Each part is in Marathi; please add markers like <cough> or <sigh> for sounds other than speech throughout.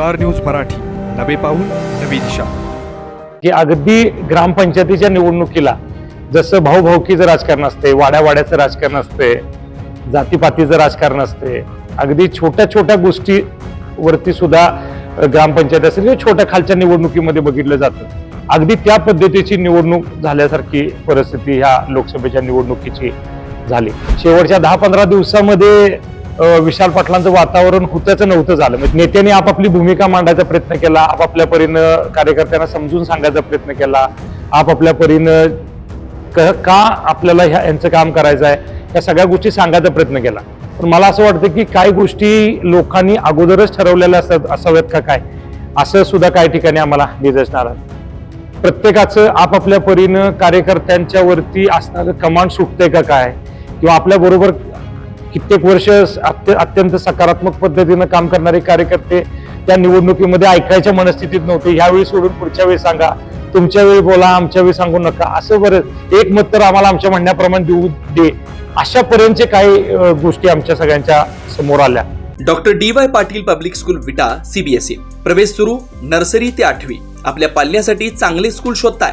Star news Marathi. नवे पाऊल नवी दिशा. की अगदी ग्रामपंचायतीच्या निवडणुकीला जसं भाऊभाऊकीचं राजकारण असते वाड्यावाड्याचं राजकारण असते जातीपातीचं राजकारण असते अगदी छोट्या छोट्या गोष्टीवरती सुद्धा ग्रामपंचायत असेल किंवा छोट्या खालच्या निवडणुकीमध्ये बघितलं जातं. अगदी त्या पद्धतीची निवडणूक झाल्यासारखी परिस्थिती ह्या लोकसभेच्या निवडणुकीची झाली. शेवटच्या दहा पंधरा दिवसामध्ये विशाल पाटलांचं वातावरण होत्याचं नव्हतं झालं. म्हणजे नेत्यांनी आपापली भूमिका मांडायचा प्रयत्न केला आपापल्या परीनं कार्यकर्त्यांना समजून सांगायचा प्रयत्न केला आपापल्या परीनं क- का आपल्याला ह्या यांचं काम करायचं आहे या सगळ्या गोष्टी सांगायचा प्रयत्न केला. पण मला असं वाटतं की काही गोष्टी लोकांनी अगोदरच ठरवलेल्या असतात असाव्यात का काय? असं सुद्धा काही ठिकाणी आम्हाला निदर्शनार आलं. प्रत्येकाचं आपापल्या परीनं कार्यकर्त्यांच्या वरती असणारं कमांड सुटतंय का काय? किंवा आपल्या बरोबर कित्येक वर्ष अत्य- अत्यंत सकारात्मक पद्धतीनं काम करणारे कार्यकर्ते त्या निवडणुकीमध्ये ऐकायच्या मनस्थितीत नव्हते. ह्यावेळी सोडून पुढच्या वेळी सांगा. तुमच्या वेळी बोला आमच्या वेळी सांगू नका. असं बरं एक मत तर आम्हाला आमच्या म्हणण्याप्रमाणे देऊ दे. अशा पर्यंतचे काही गोष्टी आमच्या सगळ्यांच्या समोर आल्या. Doctor D Y Patil public school Vita CBSE प्रवेश सुरू नर्सरी ते आठवी. आपल्या पाल्यासाठी चांगले स्कूल शोधताय.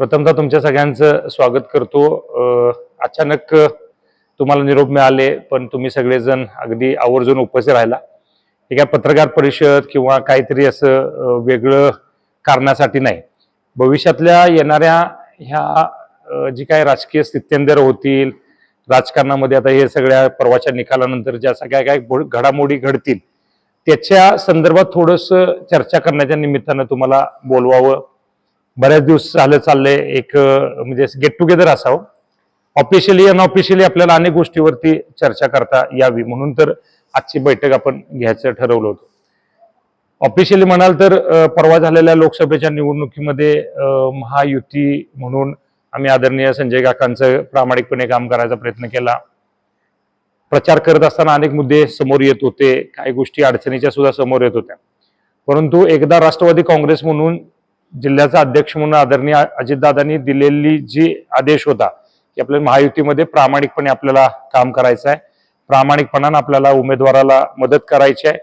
प्रथमतः तुमच्या सगळ्यांचं स्वागत करतो. अचानक तुम्हाला निरोप मिळाले पण तुम्ही सगळेजण अगदी आवर्जून उपस्थित राहिला. हे काय पत्रकार परिषद किंवा काहीतरी असं वेगळं कारणासाठी नाही. भविष्यातल्या येणाऱ्या ह्या जी काय राजकीय स्थित्यंतर होतील राजकारणामध्ये आता हे सगळ्या परवाच्या निकालानंतर ज्या सगळ्या काय घडामोडी घडतील त्याच्या संदर्भात थोडस चर्चा करण्याच्या निमित्तानं तुम्हाला बोलवावं. बऱ्याच दिवस झालं चाललंय एक म्हणजे गेट टुगेदर असावं. ऑफिशियली अनऑफिशियली आपल्याला अनेक गोष्टीवरती चर्चा करता यावी. म्हणून तर आजची बैठक आपण घ्यायचं ठरवलं होतं. ऑफिशियली म्हणाल तर परवा झालेल्या लोकसभेच्या निवडणुकीमध्ये महायुती म्हणून आम्ही आदरणीय संजय काकांचं प्रामाणिकपणे काम करायचा प्रयत्न केला. प्रचार करत असताना अनेक मुद्दे समोर येत होते. काही गोष्टी अडचणीच्या सुद्धा समोर येत होत्या. परंतु एकदा राष्ट्रवादी काँग्रेस म्हणून जिल्ह्याचा अध्यक्ष म्हणून आदरणीय अजितदादांनी दिलेली जी आदेश होता की आपल्या महायुतीमध्ये प्रामाणिकपणे आपल्याला काम करायचं आहे. प्रामाणिकपणानं आपल्याला उमेदवाराला मदत करायची आहे.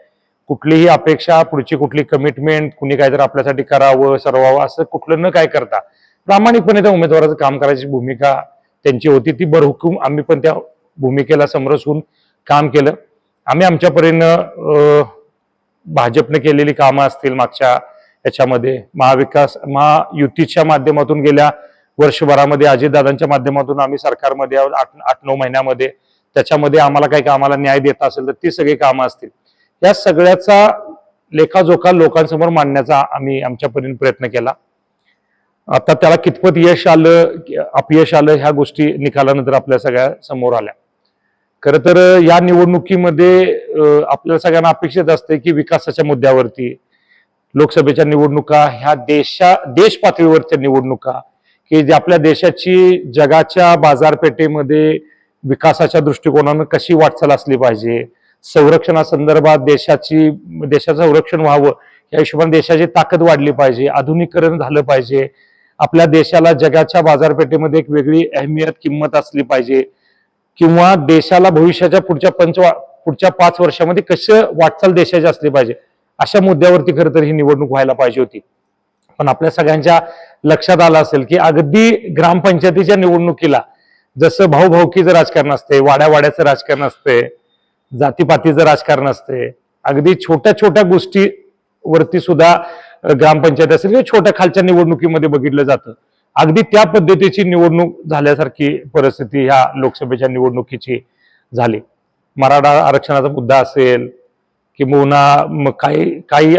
कुठलीही अपेक्षा पुढची कुठली कमिटमेंट कुणी काहीतरी आपल्यासाठी करावं सरवावं असं कुठलं न काय करता प्रामाणिकपणे त्या उमेदवाराचं काम करायची भूमिका त्यांची होती. ती बरहुकूम आम्ही पण त्या भूमिकेला समरस होऊन काम केलं. आम्ही आमच्या परीनं भाजपने केलेली कामं असतील मागच्या याच्यामध्ये महाविकास महायुतीच्या माध्यमातून गेल्या वर्षभरामध्ये अजितदादांच्या माध्यमातून आम्ही सरकारमध्ये आहोत. आठ आठ नऊ महिन्यामध्ये. त्याच्यामध्ये आम्हाला काही कामाला न्याय देत असेल तर ती सगळी कामं असतील. या सगळ्याचा लेखाजोखा लोकांसमोर मांडण्याचा आम्ही आमच्या परीने प्रयत्न केला. आता त्याला कितपत यश आलं अपयश आलं ह्या गोष्टी निकालानंतर आपल्या सगळ्या समोर आल्या. खरं तर या निवडणुकीमध्ये आपल्या सगळ्यांना अपेक्षित असते की विकासाच्या मुद्द्यावरती लोकसभेच्या निवडणुका ह्या देशा देश पातळीवरच्या निवडणुका की जे आपल्या देशाची जगाच्या बाजारपेठेमध्ये विकासाच्या दृष्टिकोनानं कशी वाटचाल असली पाहिजे संरक्षणासंदर्भात देशाची देशाचं संरक्षण व्हावं या हिशोबाने देशाची ताकद वाढली पाहिजे आधुनिकीकरण झालं पाहिजे आपल्या देशाला जगाच्या बाजारपेठेमध्ये एक वेगळी अहमियत किंमत असली पाहिजे किंवा देशाला भविष्याच्या पुढच्या पंच पुढच्या पाच वर्षामध्ये कसं वाटचाल देशाची असली पाहिजे अशा मुद्द्यावरती खरं तर ही निवडणूक व्हायला पाहिजे होती. पण आपल्या सगळ्यांच्या लक्षात आलं असेल की अगदी ग्रामपंचायतीच्या निवडणुकीला जसं भाऊभाऊकीचं राजकारण असते वाड्यावाड्याचं राजकारण असते जातीपातीचं राजकारण असते अगदी छोट्या छोट्या गोष्टीवरती सुद्धा ग्रामपंचायत असेल किंवा छोट्या खालच्या निवडणुकीमध्ये बघितलं जातं. अगदी त्या पद्धतीची निवडणूक झाल्यासारखी परिस्थिती ह्या लोकसभेच्या निवडणुकीची झाली. मराठा आरक्षणाचा मुद्दा असेल किंबहुना मग काही काही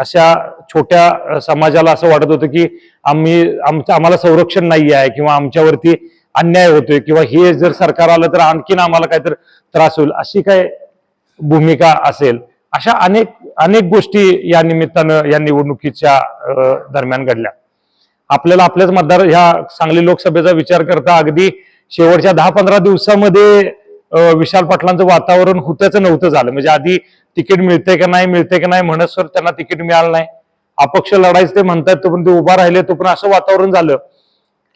अशा छोट्या समाजाला असं वाटत होतं की आम्ही आमचं आम्हाला संरक्षण नाही आहे किंवा आमच्यावरती अन्याय होतोय किंवा हे जर सरकार आलं तर आणखीन आम्हाला काहीतरी त्रास होईल अशी काय भूमिका असेल? अशा अनेक अनेक गोष्टी या निमित्तानं या निवडणुकीच्या दरम्यान घडल्या. आपल्याला आपल्याच मतदार ह्या सांगली लोकसभेचा विचार करता अगदी शेवटच्या दहा पंधरा दिवसामध्ये विशाल पाटलांचं वातावरण होत्याचं नव्हतं झालं. म्हणजे आधी तिकीट मिळते का नाही मिळते का नाही म्हणत सर त्यांना तिकीट मिळालं नाही. अपक्ष लढायचं ते म्हणतात तोपर्यंत ते उभा राहिले तोपर्यंत असं वातावरण झालं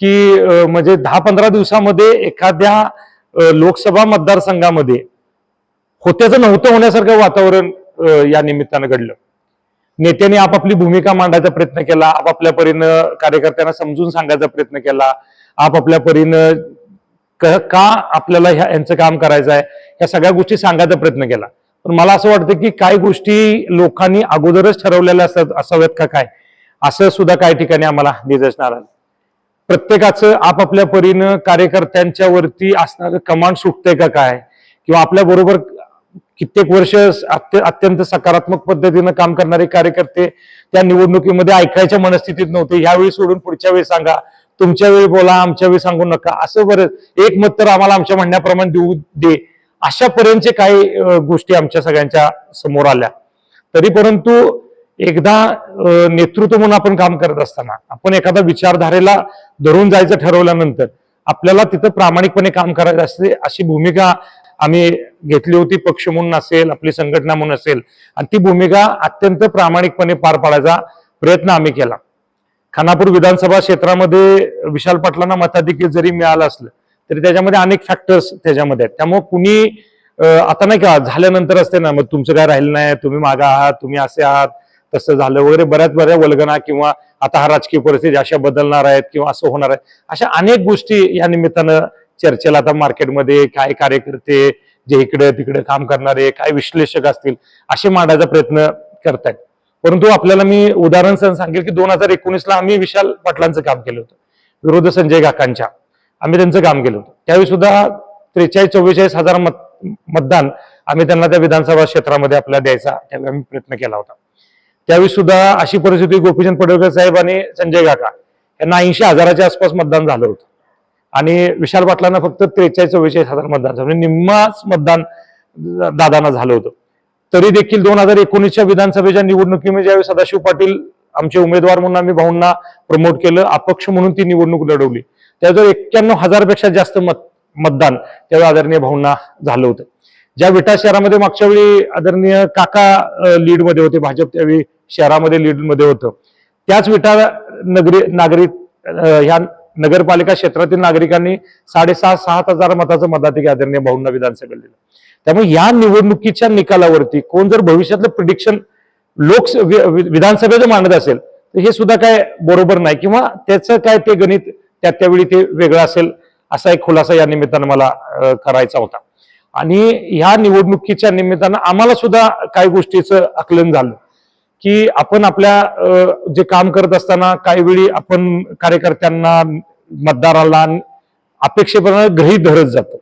की म्हणजे दहा पंधरा दिवसामध्ये एखाद्या लोकसभा मतदारसंघामध्ये होत्याचं नव्हतं होण्यासारखं वातावरण या निमित्तानं घडलं. नेत्यांनी आपापली भूमिका मांडायचा प्रयत्न केला आपापल्या परीनं कार्यकर्त्यांना समजून सांगायचा प्रयत्न केला आपापल्या परीनं का आपल्याला ह्या यांचं काम करायचं आहे ह्या सगळ्या गोष्टी सांगायचा प्रयत्न केला. पण मला असं वाटतं की काही गोष्टी लोकांनी अगोदरच ठरवलेल्या असतात असाव्यात का काय? असं सुद्धा काही ठिकाणी आम्हाला निदर्शनास आलं प्रत्येकाचं आपापल्या परीनं कार्यकर्त्यांच्या वरती असणारं कमांड सुटतंय का काय? किंवा आपल्या बरोबर कित्येक वर्ष अत्यंत सकारात्मक पद्धतीनं काम करणारे कार्यकर्ते त्या निवडणुकीमध्ये ऐकायच्या मनस्थितीत नव्हते. ह्यावेळी सोडून पुढच्या वेळी सांगा. तुमच्या वेळी बोला आमच्या वेळी सांगू नका. असं बरं एक मत तर आम्हाला आमच्या म्हणण्याप्रमाणे देऊ दे. अशा पर्यंतचे काही गोष्टी आमच्या सगळ्यांच्या समोर आल्या. तरी परंतु एकदा नेतृत्व म्हणून आपण काम करत असताना आपण एखादा विचारधारेला धरून जायचं ठरवल्यानंतर आपल्याला तिथं प्रामाणिकपणे काम करायचं असते अशी भूमिका आम्ही घेतली होती. पक्ष म्हणून असेल आपली संघटना म्हणून असेल. आणि ती भूमिका अत्यंत प्रामाणिकपणे पार पाडायचा प्रयत्न आम्ही केला. खानापूर विधानसभा क्षेत्रामध्ये विशाल पाटलांना मताधिक्य जरी मिळालं असलं तरी त्याच्यामध्ये अनेक फॅक्टर्स त्याच्यामध्ये आहेत. त्यामुळे कुणी आता नाही का झाल्यानंतर असते ना मग तुमचं काय राहिलं नाही तुम्ही मागा आहात तुम्ही असे आहात तसं झालं वगैरे बऱ्याच बऱ्या वल्गना किंवा आता हा राजकीय परिस्थिती अशा बदलणार आहेत किंवा असं होणार आहे अशा अनेक गोष्टी या निमित्तानं चर्चेला आता मार्केटमध्ये काय कार्यकर्ते जे इकडे तिकडे काम करणारे काय विश्लेषक असतील असे मांडायचा प्रयत्न करतायत. परंतु आपल्याला मी उदाहरण सण सांगेल की दोन हजार एकोणीसला आम्ही विशाल पाटलांचं काम केलं होतं. विरोध संजय काकांच्या. आम्ही त्यांचं काम केलं होतं. त्यावेळी सुद्धा त्रेचाळीस चव्वेचाळीस हजार मत मतदान आम्ही त्यांना त्या विधानसभा क्षेत्रामध्ये आपल्याला द्यायचा त्यावेळी आम्ही प्रयत्न केला होता. त्यावेळी सुद्धा अशी परिस्थिती गोपीचंद पडळकर साहेब आणि संजय काका यांना ऐंशी हजाराच्या आसपास मतदान झालं होतं. आणि विशाल पाटलांना फक्त त्रेचाळीस चव्वेचाळीस हजार मतदान झालं. म्हणजे निम्माच मतदान दादांना झालं होतं. तरी देखील दोन हजार एकोणीसच्या विधानसभेच्या निवडणुकीमध्ये ज्यावेळी सदाशिव पाटील आमचे उमेदवार म्हणून आम्ही भाऊंना प्रमोट केलं अपक्ष म्हणून ती निवडणूक लढवली. त्याजवळ एक्क्याण्णव हजारपेक्षा जास्त मत मतदान त्यावेळी आदरणीय भाऊंना झालं होतं. ज्या विटा शहरामध्ये मागच्या वेळी आदरणीय काका लीडमध्ये होते भाजप त्यावेळी शहरामध्ये लीडमध्ये होतं. त्याच विटा नगरी नागरिक ह्या नगरपालिका क्षेत्रातील नागरिकांनी साडेसहा सात हजार मताचं मताधिक आदरणीय भाऊंना विधानसभेला दिलं. त्यामुळे या निवडणुकीच्या निकालावरती कोण जर भविष्यातलं प्रिडिक्शन लोक विधानसभेचं मांडत असेल तर हे सुद्धा काय बरोबर नाही. किंवा त्याचं काय ते गणित त्या त्यावेळी ते वेगळं असेल असा एक खुलासा या निमित्तानं मला करायचा होता. आणि ह्या निवडणुकीच्या निमित्तानं आम्हाला सुद्धा काही गोष्टीचं आकलन झालं. की आपण आपल्या जे काम करत असताना काही वेळी आपण कार्यकर्त्यांना मतदाराला अपेक्षेप्रमाणे गृहीत धरत जातो.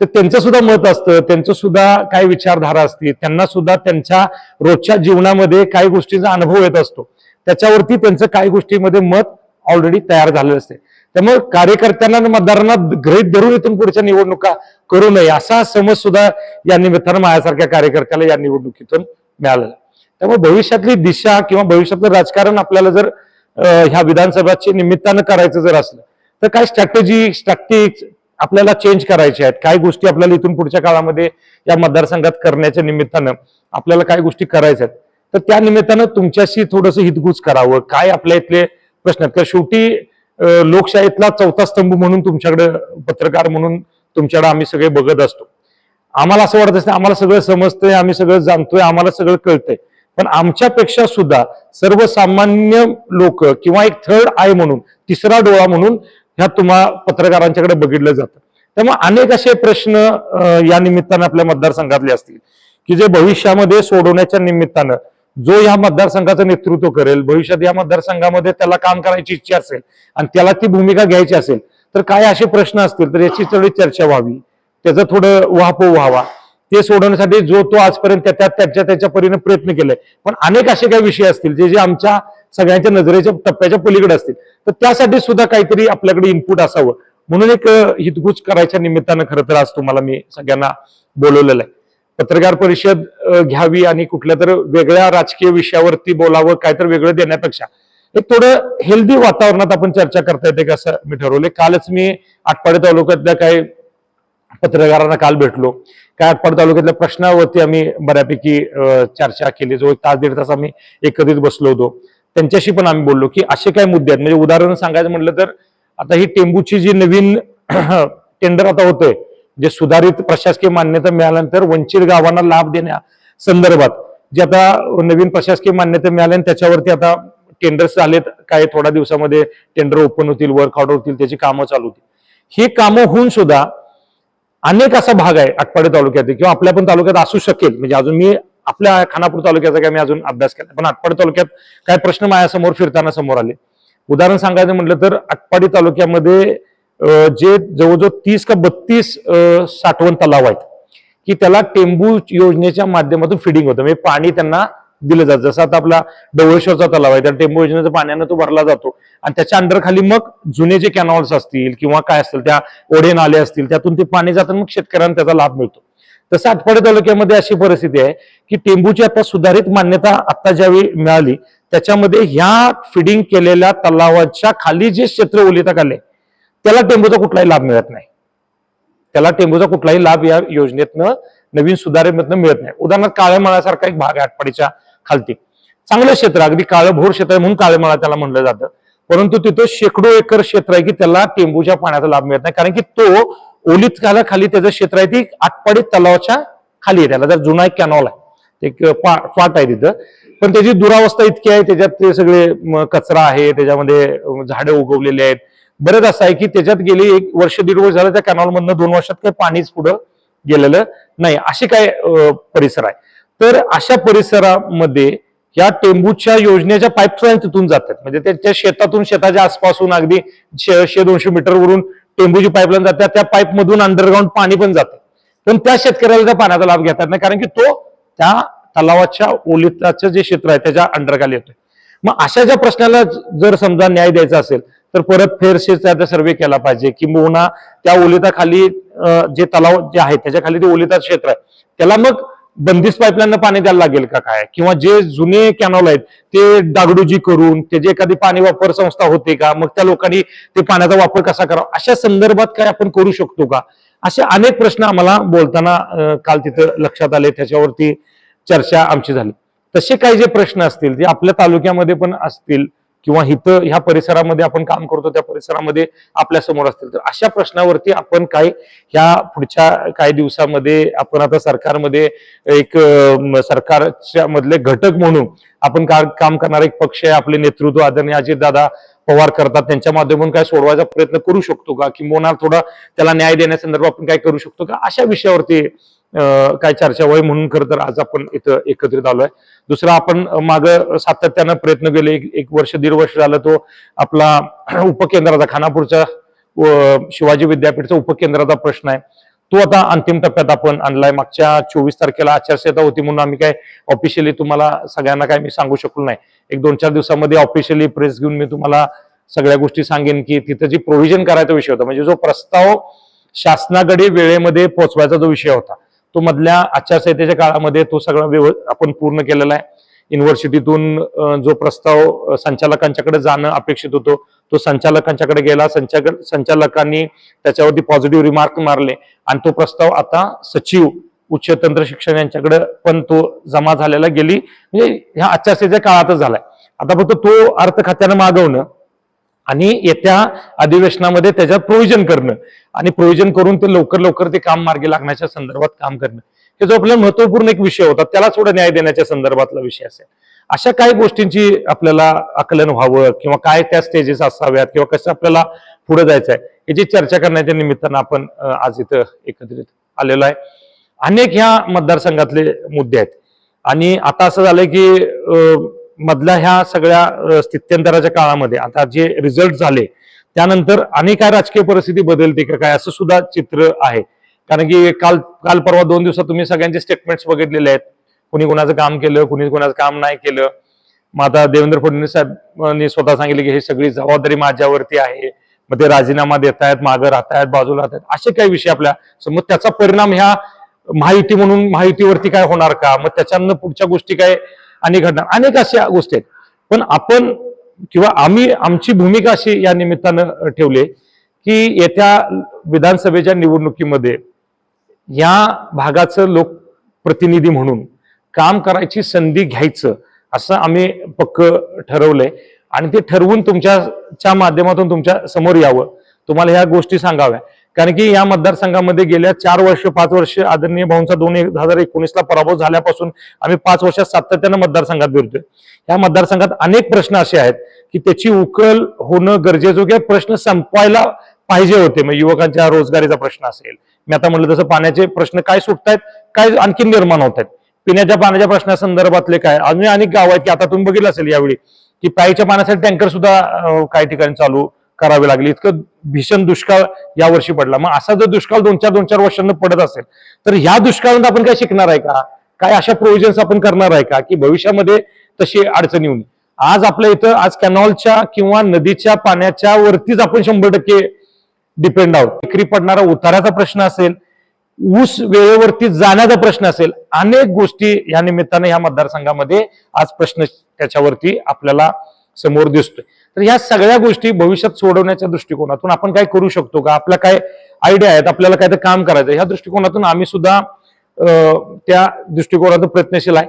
तर त्यांचं सुद्धा मत असतं त्यांचं सुद्धा काही विचारधारा असते त्यांना सुद्धा त्यांच्या रोजच्या जीवनामध्ये काही गोष्टींचा अनुभव येत असतो. त्याच्यावरती त्यांचं काही गोष्टीमध्ये मत ऑलरेडी तयार झालेलं असते. त्यामुळे कार्यकर्त्यांना आणि मतदारांना गृहीत धरून इथून पुढच्या निवडणुका करू नये असा समज सुद्धा या निमित्तानं माझ्यासारख्या कार्यकर्त्याला या निवडणुकीतून मिळालेला त्यामुळे भविष्यातली दिशा किंवा भविष्यातलं राजकारण आपल्याला जर ह्या विधानसभाच्या निमित्तानं करायचं जर असलं तर काय स्ट्रॅटेजी स्ट्रॅक्टिक्स आपल्याला चेंज करायच्या आहेत. काय गोष्टी आपल्याला इथून पुढच्या काळामध्ये या मतदारसंघात करण्याच्या निमित्तानं आपल्याला काय गोष्टी करायच्या आहेत. तर त्या निमित्तानं तुमच्याशी थोडंसं हितगुज करावं. काय आपल्या इथले प्रश्न आहेत? शेवटी लोकशाहीतला चौथा स्तंभ म्हणून तुमच्याकडे पत्रकार म्हणून तुमच्याकडे आम्ही सगळे बघत असतो. आम्हाला असं वाटत असतं आम्हाला सगळं समजतंय आम्ही सगळं जाणतोय आम्हाला सगळं कळतंय. पण आमच्यापेक्षा सुद्धा सर्वसामान्य लोक किंवा एक थर्ड आय म्हणून तिसरा डोळा म्हणून ह्या तुम्हा पत्रकारांच्याकडे बघितलं जातं. त्यामुळे अनेक असे प्रश्न या निमित्तानं आपल्या मतदारसंघातले असतील. की जे भविष्यामध्ये सोडवण्याच्या निमित्तानं जो या मतदारसंघाचं नेतृत्व करेल भविष्यात या मतदारसंघामध्ये त्याला काम करायची इच्छा असेल आणि त्याला ती भूमिका घ्यायची असेल तर काय असे प्रश्न असतील तर याची थोडी चर्चा व्हावी. त्याचं थोडं वाहपो व्हावा. ते सोडवण्यासाठी जो तो आजपर्यंत त्या- त्याच्या त्याच्या परीने प्रयत्न केलाय. पण अनेक असे काही विषय असतील जे जे आमच्या सगळ्यांच्या नजरेच्या टप्प्याच्या पलीकडे असतील. तर त्यासाठी सुद्धा काहीतरी आपल्याकडे इनपुट असावं. म्हणून एक हितगुज करायच्या निमित्तानं खरं तर आज तुम्हाला मी सगळ्यांना बोलवलेलं आहे. पत्रकार परिषद घ्यावी आणि कुठल्या तर वेगळ्या राजकीय विषयावरती बोलावं काय तर वेगळं देण्यापेक्षा. एक थोडं हेल्दी वातावरणात आपण चर्चा करता येते का असं मी ठरवले कालच मी आटपाडी तालुक्यातल्या काही पत्रकारांना काल भेटलो. काय आटपाडी तालुक्यातल्या प्रश्नावरती आम्ही बऱ्यापैकी चर्चा केली. जो एक तास दीड तास आम्ही एकत्रित बसलो होतो. त्यांच्याशी पण आम्ही बोललो की असे काय मुद्दे आहेत. म्हणजे उदाहरण सांगायचं म्हटलं तर आता ही टेंबूची जी नवीन <clears throat> टेंडर आता होतंय जे सुधारित प्रशासकीय मान्यता मिळाल्यानंतर वंचित गावांना लाभ देण्या संदर्भात जे आता नवीन प्रशासकीय मान्यता मिळाल्या त्याच्यावरती आता टेंडर्स आलेत. काही थोड्या दिवसामध्ये टेंडर ओपन होतील वर्क ऑर्डर होतील त्याची कामं चालू होतील. ही कामं होऊन सुद्धा अनेक असा भाग आहे आटपाडी तालुक्यात किंवा आपल्या पण तालुक्यात असू शकेल. म्हणजे अजून मी आपल्या खानापूर तालुक्याचा काय मी अजून अभ्यास केला पण आटपाडी तालुक्यात काय प्रश्न माझ्यासमोर फिरताना समोर आले. उदाहरण सांगायचं म्हटलं तर आटपाडी तालुक्यामध्ये जे जवळजवळ तीस का बत्तीस साठवण तलाव आहेत की त्याला टेंबू योजनेच्या माध्यमातून फिडिंग होतं. म्हणजे पाणी त्यांना दिलं जातं. जसं आता आपला डवळेश्वरचा तलाव आहे त्या टेंबू योजनेच्या पाण्यानं तो भरला जातो. आणि त्याच्या अंडरखाली मग जुने जे कॅनॉल्स असतील किंवा काय असतील त्या ओढे नाले असतील त्यातून ते पाणी जातं मग शेतकऱ्यांना त्याचा लाभ मिळतो. तसं आटपाडी तालुक्यामध्ये अशी परिस्थिती आहे की टेंबूची आता सुधारित मान्यता आता ज्यावेळी मिळाली त्याच्यामध्ये ह्या फिडिंग केलेल्या तलावाच्या खाली जे क्षेत्र ओलिता आले त्याला टेंबूचा कुठलाही लाभ मिळत नाही. त्याला टेंबूचा कुठलाही लाभ या योजनेतनं नवीन सुधारणेमधनं मिळत नाही. उदाहरणार्थ काळेमाळासारखा एक भाग आहे आटपाडीच्या खालती. चांगलं क्षेत्र अगदी काळं भोर क्षेत्र आहे म्हणून काळेमाळा त्याला म्हणलं जातं. परंतु तिथं शेकडो एकर क्षेत्र आहे की त्याला टेंबूच्या पाण्याचा लाभ मिळत नाही. कारण की तो ओलीत खाली त्याचं क्षेत्र आहे ती आटपाडी तलावाच्या खाली आहे. त्याला जर जुना एक कॅनॉल आहे. एक पा- फाट आहे तिथं. पण त्याची दुरावस्था इतकी आहे त्याच्यात ते सगळे कचरा आहे त्याच्यामध्ये झाडं झाडे उगवलेली आहेत. बरंच असं आहे की त्याच्यात गेली एक वर्ष दीड वर्ष झालं त्या कॅनॉलमधनं दोन वर्षात काही पाणीच पुढं गेलेलं नाही. असे काय परिसर आहे. तर अशा परिसरामध्ये या टेंबूच्या योजनेच्या पाईपलाईन तिथून जातात. म्हणजे त्याच्या शेतातून शेताच्या आसपासून अगदी शे शे दोनशे मीटरवरून टेंबूची पाईपलाईन जातात त्या पाईप मधून अंडरग्राऊंड पाणी पण जातं. पण त्या शेतकऱ्याला त्या पाण्याचा लाभ घेतात नाही. कारण की तो त्या तलावाच्या ओलिताचं जे क्षेत्र आहे त्याच्या अंडरखाली येतोय. मग अशा ज्या प्रश्नाला जर समजा न्याय द्यायचा असेल तर परत फेरसेचा सर्वे केला पाहिजे किंबहुना त्या ओलिताखाली जे तलाव जे आहे त्याच्याखाली ते ओलिता क्षेत्र आहे. त्याला मग बंदिस्त पाईपलाईन पाणी द्यायला लागेल का काय? किंवा जे जुने कॅनॉल आहेत ते डागडुजी करून त्याची एखादी पाणी वापर संस्था होते का? मग त्या लोकांनी ते पाण्याचा वापर कसा करावा? अशा संदर्भात काय आपण करू शकतो का? असे अनेक प्रश्न आम्हाला बोलताना काल तिथं लक्षात आले. त्याच्यावरती चर्चा आमची झाली. तसे काही जे प्रश्न असतील जे आपल्या तालुक्यामध्ये पण असतील किंवा इथं ह्या परिसरामध्ये आपण काम करतो त्या परिसरामध्ये आपल्यासमोर असतील तर अशा प्रश्नावरती आपण काय ह्या पुढच्या काही दिवसामध्ये आपण आता सरकारमध्ये एक सरकारच्या मधले घटक म्हणून आपण का- काम करणारा एक पक्ष आहे आपले नेतृत्व आदरणीय अजितदादा पवार करतात त्यांच्या माध्यमातून काय सोडवायचा प्रयत्न करू शकतो का? किंवा थोडा त्याला न्याय देण्यासंदर्भात आपण काय करू शकतो का? अशा विषयावरती काय चर्चा व्हावी म्हणून खरं तर आज आपण इथं एकत्रित आलोय. दुसरा आपण माग सातत्यानं प्रयत्न केले एक एक वर्ष दीड वर्ष झालं तो आपला उपकेंद्राचा खानापूरचा शिवाजी विद्यापीठचा उपकेंद्राचा प्रश्न आहे. तो आता अंतिम टप्प्यात आपण आणलाय. मागच्या चोवीस तारखेला आचारसंहिता होती म्हणून आम्ही काय ऑफिशियली तुम्हाला सगळ्यांना काय मी सांगू शकलो नाही. एक दोन चार दिवसामध्ये ऑफिशियली प्रेस घेऊन मी तुम्हाला सगळ्या गोष्टी सांगेन की तिथं जी प्रोव्हिजन करायचा विषय होता म्हणजे जो प्रस्ताव शासनाकडे वेळेमध्ये पोहोचवायचा जो विषय होता तो मधल्या आचारसंहितेच्या काळामध्ये तो सगळा व्यव आपण पूर्ण केलेला आहे. युनिव्हर्सिटीतून जो प्रस्ताव संचालकांच्याकडे जाणं अपेक्षित होतो तो संचालकांच्याकडे गेला संचालक संचालकांनी त्याच्यावरती पॉझिटिव्ह रिमार्क मारले आणि तो प्रस्ताव आता सचिव उच्च तंत्र शिक्षण यांच्याकडे पण तो जमा झालेला गेली. म्हणजे ह्या आचारसंहितेच्या काळातच झालाय. आता फक्त तो अर्थ खात्यानं मागवणं आणि येत्या अधिवेशनामध्ये त्याच्यात प्रोव्हिजन करणं आणि प्रोव्हिजन करून ते लवकर लवकर ते काम मार्गी लागण्याच्या संदर्भात काम करणं. हे जो आपल्याला महत्त्वपूर्ण एक विषय होता त्याला थोडं न्याय देण्याच्या संदर्भातला विषय असेल. अशा काही गोष्टींची आपल्याला आकलन व्हावं किंवा काय त्या स्टेजेस असाव्यात किंवा कसं आपल्याला पुढे जायचं आहे याची चर्चा करण्याच्या निमित्तानं आपण आज इथं एकत्रित आलेलो आहे. अनेक ह्या मतदारसंघातले मुद्दे आहेत. आणि आता असं झालंय की मधल्या ह्या सगळ्या स्थित्यंतराच्या काळामध्ये आता जे रिझल्ट झाले त्यानंतर अनेक काय राजकीय परिस्थिती बदलते का काय असं सुद्धा चित्र आहे. कारण की काल काल परवा दोन दिवसात तुम्ही सगळ्यांचे स्टेटमेंट्स बघितलेले आहेत. कुणी कोणाचं काम केलं कुणी कोणाचं काम नाही केलं. मग आता देवेंद्र फडणवीस साहेबांनी स्वतः सांगितले की ही सगळी जबाबदारी माझ्यावरती आहे. मग ते राजीनामा देत आहेत मागं राहतायत बाजूला राहत आहेत. असे काही विषय आपल्या मग त्याचा परिणाम ह्या माहिती म्हणून माहितीवरती काय होणार का? मग त्याच्यानं पुढच्या गोष्टी काय अनेक घडणार? अनेक अशा गोष्टी आहेत. पण आपण किंवा आम्ही आमची भूमिका अशी या निमित्तानं ठेवली की येत्या विधानसभेच्या निवडणुकीमध्ये या भागाचं लोकप्रतिनिधी म्हणून काम करायची संधी घ्यायचं असं आम्ही पक्क ठरवलंय. आणि ते ठरवून तुमच्याच्या माध्यमातून तुमच्यासमोर यावं. तुम्हाला ह्या गोष्टी सांगाव्या. कारण की या मतदारसंघामध्ये गेल्या चार वर्ष पाच वर्ष आदरणीय भाऊंचा दोन हजार एकोणीसला पराभव झाल्यापासून आम्ही पाच वर्षात सातत्यानं मतदारसंघात फिरतोय. या मतदारसंघात अनेक प्रश्न असे आहेत की त्याची उकल होणं गरजेचं किंवा प्रश्न संपवायला पाहिजे होते. मग युवकांच्या रोजगारीचा प्रश्न असेल मी आता म्हणलं तसं पाण्याचे प्रश्न काय सुटतायत काय आणखी निर्माण होत आहेत पिण्याच्या पाण्याच्या प्रश्नासंदर्भातले काय? अजून अनेक गाव आहेत की आता तुम्ही बघितलं असेल यावेळी की प्यायच्या पाण्यासाठी टँकर सुद्धा काही ठिकाणी चालू करावे लागले. इतकं भीषण दुष्काळ यावर्षी पडला. मग असा जर दुष्काळ दोन चार दोन चार वर्षांना पडत असेल तर ह्या दुष्काळात आपण काय शिकणार आहे का? काय अशा प्रोव्हिजन्स आपण करणार आहे का? की भविष्यामध्ये तशी अडचण येऊन आज आपल्या इथं आज कॅनॉलच्या किंवा नदीच्या पाण्याच्या वरतीच आपण शंभर टक्के डिपेंड आहोत विक्री पडणारा उताराचा प्रश्न असेल ऊस वेळेवरती जाण्याचा प्रश्न असेल अनेक गोष्टी या निमित्ताने या मतदारसंघामध्ये आज प्रश्न त्याच्यावरती आपल्याला समोर दिसतोय. तर ह्या सगळ्या गोष्टी भविष्यात सोडवण्याच्या दृष्टिकोनातून आपण काय करू शकतो का? आपल्या काय आयडिया आहेत? आपल्याला काय तर काम करायचं ह्या दृष्टिकोनातून आम्ही सुद्धा त्या दृष्टिकोनातून प्रयत्नशील आहे.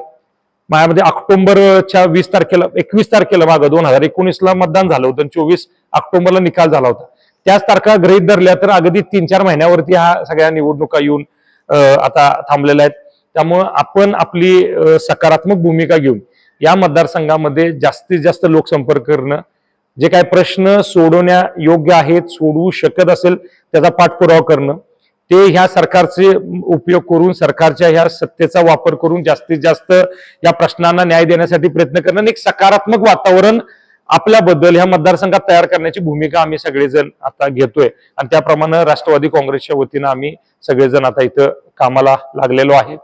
माझ्यामध्ये ऑक्टोबरच्या वीस तारखेला एकवीस तारखेला मागं दोन हजार एकोणीसला मतदान झालं होतं चोवीस ऑक्टोबरला निकाल झाला होता. त्याच तारखा गृहित धरल्या तर अगदी तीन चार महिन्यावरती ह्या सगळ्या निवडणुका येऊन आता थांबलेल्या आहेत. त्यामुळं आपण आपली सकारात्मक भूमिका घेऊन या मतदारसंघामध्ये जास्तीत जास्त लोकसंपर्क करणं जे काही प्रश्न सोडवण्या योग्य आहेत सोडवू शकत असेल त्याचा पाठपुरावा करणं ते ह्या सरकारचे उपयोग करून सरकारच्या ह्या सत्तेचा वापर करून जास्तीत जास्त या प्रश्नांना न्याय देण्यासाठी प्रयत्न करणं आणि एक सकारात्मक वातावरण आपल्याबद्दल ह्या मतदारसंघात तयार करण्याची भूमिका आम्ही सगळेजण आता घेतोय. आणि त्याप्रमाणे राष्ट्रवादी काँग्रेसच्या वतीनं आम्ही सगळेजण आता इथं कामाला लागलेलो आहे.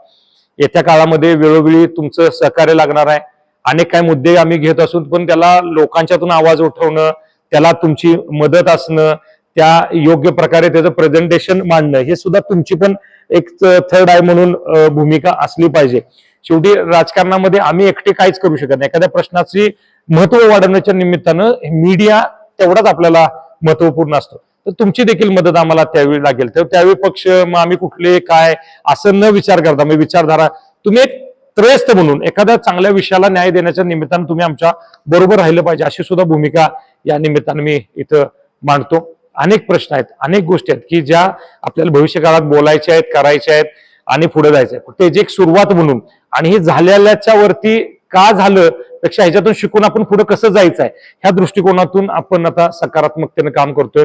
येत्या काळामध्ये वेळोवेळी तुमचं सहकार्य लागणार आहे. अनेक काही मुद्दे आम्ही घेत असून पण त्याला लोकांच्यातून आवाज उठवणं त्याला तुमची मदत असणं त्या योग्य प्रकारे त्याचं प्रेझेंटेशन मांडणं हे सुद्धा तुमची पण एक थर्ड आय म्हणून भूमिका असली पाहिजे. शेवटी राजकारणामध्ये आम्ही एकटे काहीच करू शकत नाही. एखाद्या प्रश्नाची महत्त्व वाढवण्याच्या निमित्तानं मीडिया तेवढाच आपल्याला महत्त्वपूर्ण असतो. तर तुमची देखील मदत आम्हाला त्यावेळी लागेल. तर त्यावेळी पक्ष मग आम्ही कुठले काय असं न विचार करता म्हणजे विचारधारा तुम्ही एक त्रयस्थ म्हणून एखाद्या चांगल्या विषयाला न्याय देण्याच्या निमित्तानं तुम्ही आमच्या बरोबर राहिलं पाहिजे अशी सुद्धा भूमिका या निमित्तानं मी इथं मांडतो. अनेक प्रश्न आहेत अनेक गोष्टी आहेत की ज्या आपल्याला भविष्य काळात बोलायच्या आहेत करायच्या आहेत आणि पुढे जायचं आहे त्याची एक सुरुवात म्हणून आणि हे झालेल्याच्या वरती का झालं पेक्षा ह्याच्यातून शिकून आपण पुढे कसं जायचं आहे ह्या दृष्टिकोनातून आपण आता सकारात्मकतेने काम करतोय.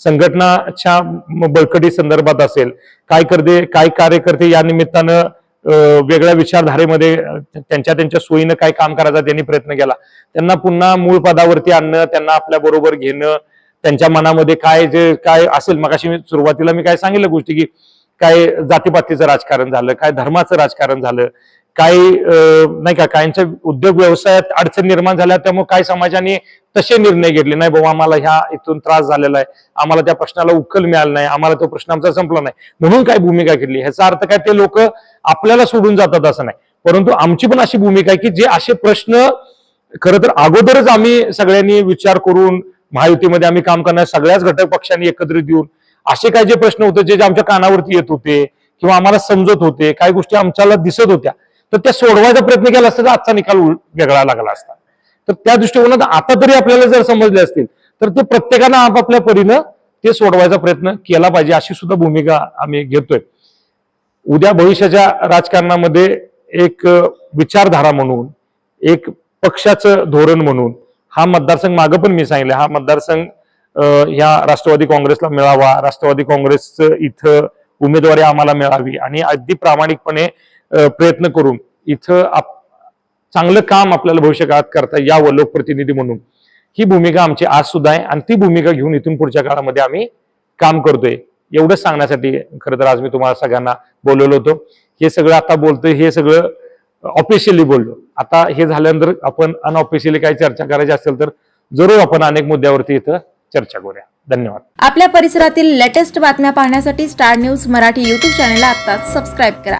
संघटनाच्या बळकटी संदर्भात असेल काय करते काय कार्यकर्ते या निमित्तानं अं, वेगळ्या विचारधारेमध्ये त्यांच्या त्यांच्या सोयीनं काय काम करायचा त्यांनी प्रयत्न केला. त्यांना पुन्हा मूळ पदावरती आणणं त्यांना आपल्या बरोबर घेणं त्यांच्या मनामध्ये काय जे काय असेल मग मी सुरुवातीला मी काय सांगितलं गोष्टी की काय जातीपातीचं राजकारण झालं काय धर्माचं राजकारण झालं काही नाही का काहींच्या उद्योग व्यवसायात अडचण निर्माण झाल्या त्यामुळे काही समाजाने तसे निर्णय घेतले. नाही बाबा आम्हाला ह्या इथून त्रास झालेला आहे. आम्हाला त्या प्रश्नाला उकल मिळाला नाही. आम्हाला तो प्रश्न आमचा संपला नाही. म्हणून काय भूमिका घेतली? ह्याचा अर्थ काय? ते लोक आपल्याला सोडून जातात असं नाही. परंतु आमची पण अशी भूमिका आहे की जे असे प्रश्न खरं तर अगोदरच आम्ही सगळ्यांनी विचार करून महायुतीमध्ये आम्ही काम करणार सगळ्याच घटक पक्षांनी एकत्रित येऊन असे काय जे प्रश्न होते जे जे आमच्या कानावरती येत होते किंवा आम्हाला समजत होते काही गोष्टी आमच्याला दिसत होत्या. तर त्या सोडवायचा प्रयत्न केला असता तर आजचा निकाल वेगळा लागला असता. तर त्या दृष्टिकोनात आता तरी आपल्याला जर समजले असतील तर ते प्रत्येकानं आपापल्या परीनं ते सोडवायचा प्रयत्न केला पाहिजे अशी सुद्धा भूमिका आम्ही घेतोय. उद्या भविष्याच्या राजकारणामध्ये एक विचारधारा म्हणून एक पक्षाचं धोरण म्हणून हा मतदारसंघ मागं पण मी सांगितलं हा मतदारसंघ या ह्या राष्ट्रवादी काँग्रेसला मिळावा राष्ट्रवादी काँग्रेसचं इथं उमेदवारी आम्हाला मिळावी आणि अगदी प्रामाणिकपणे प्रयत्न करून इथं आप- चांगलं काम आपल्याला भविष्य काळात करता यावं लोकप्रतिनिधी म्हणून. ही भूमिका आमची आज सुद्धा आहे आणि ती भूमिका घेऊन इथून पुढच्या काळामध्ये आम्ही काम करतोय. एवढंच सांगण्यासाठी खरं तर आज मी तुम्हाला सगळ्यांना बोलवलं होतो. हे सगळं आता बोलतोय हे सगळं ऑफिशियली बोललो. आता हे झाल्यानंतर आपण अनऑफिशियली काही चर्चा करायची असेल तर जरूर आपण अनेक मुद्द्यावरती इथं चर्चा करूया. धन्यवाद. आपल्या परिसरातील लेटेस्ट बातम्या पाहण्यासाठी स्टार न्यूज मराठी यूट्यूब चॅनेलला आता सबस्क्राईब करा.